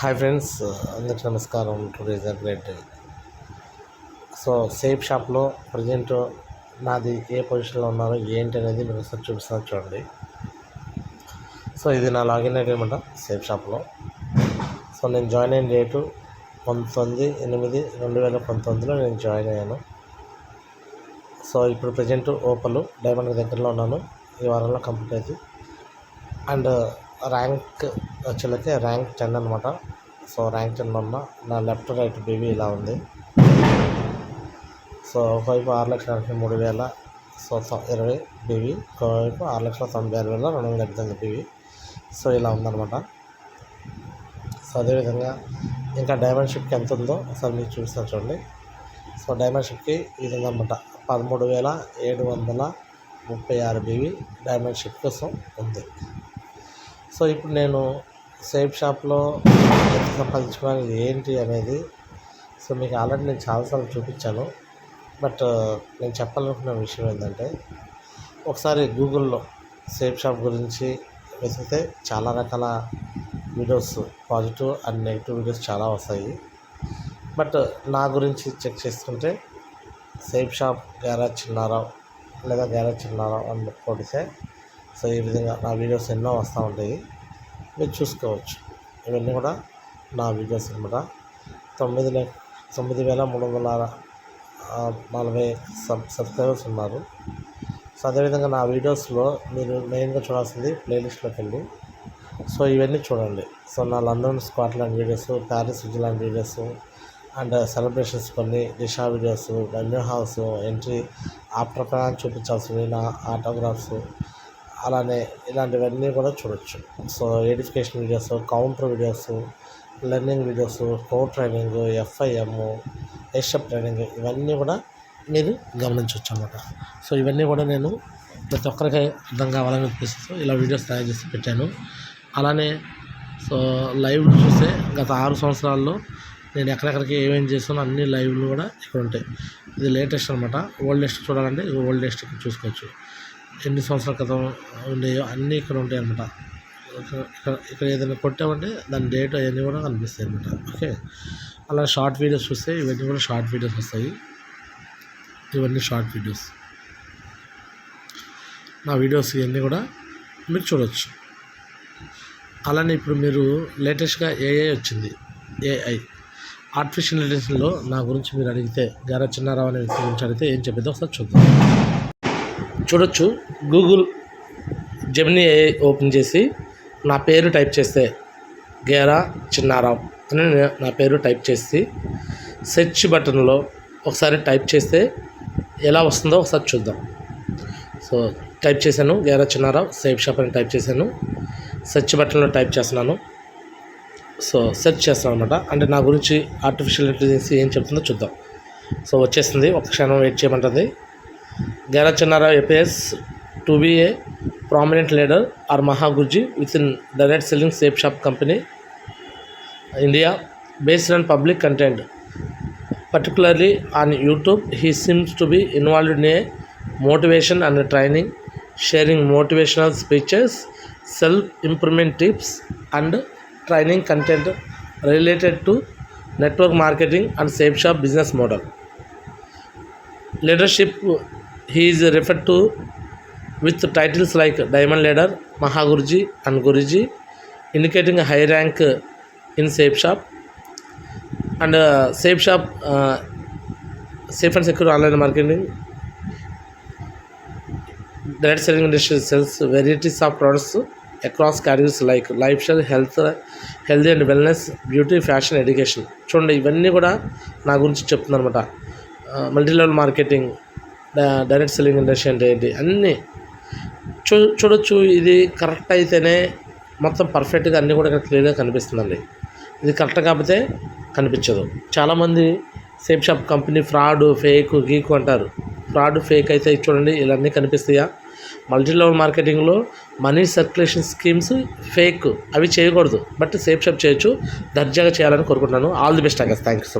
Hi friends అందరికి నమస్కారం. Today is a great day. So safe షాప్లో ప్రజెంట్ నాది ఏ పొజిషన్లో ఉన్నారో ఏంటి అనేది మీరు ఒకసారి చూపిస్తాను చూడండి. సో ఇది నా లాగిన్ ఐడి అనమాట సేఫ్ షాప్లో. సో నేను జాయిన్ అయిన డేటు పంతొమ్మిది ఎనిమిది రెండు వేల పంతొమ్మిదిలో నేను జాయిన్ అయ్యాను. సో ఇప్పుడు ప్రజెంట్ ఓపలు డైమండ్ దగ్గరలో ఉన్నాను ఈ వారంలో కంప్లీట్ అయింది అండ్ ర్యాంక్ వచ్చేలకి ర్యాంక్ టెన్ అనమాట సో ర్యాంక్ టెన్ ఉన్న నా లెఫ్ట్ రైట్ బేబీ ఇలా ఉంది. సో ఒకవైపు ఆరు లక్షల నలభై మూడు వేల సో ఇరవై బేబీ ఒకవైపు ఆరు లక్షల తొంభై ఆరు వేల రెండు వందల ఎనిమిది బేబీ. సో ఇలా ఉందన్నమాట. సో అదేవిధంగా ఇంకా డైమండ్ షిప్కి ఎంత ఉందో ఒకసారి మీరు చూస్తాను చూడండి. సో డైమండ్ షిప్కి ఇది ఉందన్నమాట పదమూడు వేల ఏడు వందల ముప్పై ఆరు బీవీ డైమండ్ షిప్ కోసం ఉంది. సో ఇప్పుడు నేను సేఫ్ షాప్లో ఎంత సంపాదించుకోవాలి ఏంటి అనేది సో మీకు ఆల్రెడీ నేను చాలాసార్లు చూపించాను. బట్ నేను చెప్పాలనుకున్న విషయం ఏంటంటే ఒకసారి గూగుల్లో సేఫ్ షాప్ గురించి వెతికితే చాలా రకాల videos positive and negative videos చాలా వస్తాయి. బట్ నా గురించి చెక్ చేసుకుంటే సేఫ్ షాప్ గ్యారేజ్ చిన్నారావు లేదా గ్యారేజ్ చిన్నారావు అని కొడితే సో ఈ విధంగా నా వీడియోస్ ఎన్నో వస్తూ ఉంటాయి. మీరు చూసుకోవచ్చు. ఇవన్నీ కూడా నా వీడియోస్ అనమాట తొమ్మిది తొమ్మిది వేల మూడు వందల నలభై సబ్ సబ్స్క్రైబర్స్ ఉన్నారు. సో అదేవిధంగా నా వీడియోస్లో మీరు మెయిన్గా చూడాల్సింది ప్లేలిస్ట్లోకి వెళ్ళి. సో ఇవన్నీ చూడండి. సో నా London Scotland videos Paris Switzerland videos and celebrations కొన్ని Disha videos venue house entry after plan చూపించాల్సినవి నా ఆటోగ్రాఫ్స్ అలానే ఇలాంటివన్నీ కూడా చూడొచ్చు. So edification videos counter videos learning videos co training FIM SF training ఇవన్నీ కూడా మీరు గమనించవచ్చు అనమాట సో ఇవన్నీ కూడా నేను ప్రతి ఒక్కరికి అర్థం కావాలని ఉద్దేశిస్తూ ఇలా వీడియోస్ తయారు చేసి పెట్టాను. అలానే సో లైవ్ చూస్తే గత ఆరు సంవత్సరాల్లో నేను ఎక్కడెక్కడికి ఏమేం చేస్తున్నా అన్ని లైవ్లు కూడా ఇక్కడ ఉంటాయి. ఇది లేటెస్ట్ అనమాట ఓల్డెస్ట్ చూడాలంటే ఇది ఓల్డెస్ట్ చూసుకోవచ్చు. ఎన్ని సంవత్సరాల క్రితం ఉన్నాయో అన్నీ ఇక్కడ ఉంటాయి అనమాట ఇక్కడ ఇక్కడ ఏదైనా కొట్టామంటే దాని డేట్ అవన్నీ కూడా కనిపిస్తాయి అనమాట ఓకే? అలా షార్ట్ వీడియోస్ చూస్తే ఇవన్నీ కూడా షార్ట్ వీడియోస్ వస్తాయి. ఇవన్నీ షార్ట్ వీడియోస్. నా వీడియోస్ ఇవన్నీ కూడా మీరు చూడవచ్చు అలానే ఇప్పుడు మీరు లేటెస్ట్గా ఏఐ వచ్చింది. ఏఐ ఆర్టిఫిషియల్ ఇంటెలిజెన్స్లో నా గురించి మీరు అడిగితే గారా చిన్నారావు అనే వ్యక్తి గురించి అడిగితే ఏం చెప్పేదో ఒకసారి చూద్దాం. చూడొచ్చు. గూగుల్ జెమినీ ఏఐ ఓపెన్ చేసి నా పేరు టైప్ చేస్తే గేరా చిన్నారావు అని నా పేరు టైప్ చేసి సెర్చ్ బటన్లో ఒకసారి టైప్ చేస్తే ఎలా వస్తుందో ఒకసారి చూద్దాం. సో టైప్ చేశాను గేరా చిన్నారావు సేఫ్ షాప్ అని టైప్ చేశాను. సెర్చ్ బటన్లో టైప్ చేస్తున్నాను. సో సెర్చ్ చేస్తాను అనమాట అంటే నా గురించి ఆర్టిఫిషియల్ ఇంటెలిజెన్స్ ఏం చెప్తుందో చూద్దాం. సో వచ్చేస్తుంది ఒక క్షణం wait చేయమంటుంది. Gera appears to to a prominent leader or or within within direct selling safe shop company India based on public particularly on YouTube, he seems to be involved in a motivation and training, sharing motivational speeches, self improvement tips, and training content related to network marketing and safe shop business model. Leadership, he is refer to with titles like diamond leader Mahaguruji and Guruji indicating high rank in safe shop and safe shop safe and secure online marketing direct selling industry sells varieties of products across categories like lifestyle health healthy and wellness beauty fashion education చూడండి ఇవన్నీ కూడా నా గురించి చెప్తుందనమాట multi level marketing direct selling industry అంటే ఏంటి? అన్నీ చూ చూడొచ్చు. ఇది కరెక్ట్ అయితేనే మొత్తం పర్ఫెక్ట్గా అన్నీ కూడా ఇక్కడ క్లియర్గా కనిపిస్తుందండి. ఇది కరెక్ట్ కాకపోతే కనిపించదు. చాలామంది safe shop company fraud fake గీకు అంటారు. ఫ్రాడ్ ఫేక్ అయితే చూడండి ఇవన్నీ కనిపిస్తాయా? మల్టీ లెవెల్ మార్కెటింగ్లో మనీ సర్క్యులేషన్ స్కీమ్స్ ఫేక్ అవి చేయకూడదు. బట్ సేఫ్ షాప్ చేయొచ్చు. దర్జాగా చేయాలని కోరుకుంటున్నాను. ఆల్ ది బెస్ట్ అంగస్ థ్యాంక్ యూ సో మచ్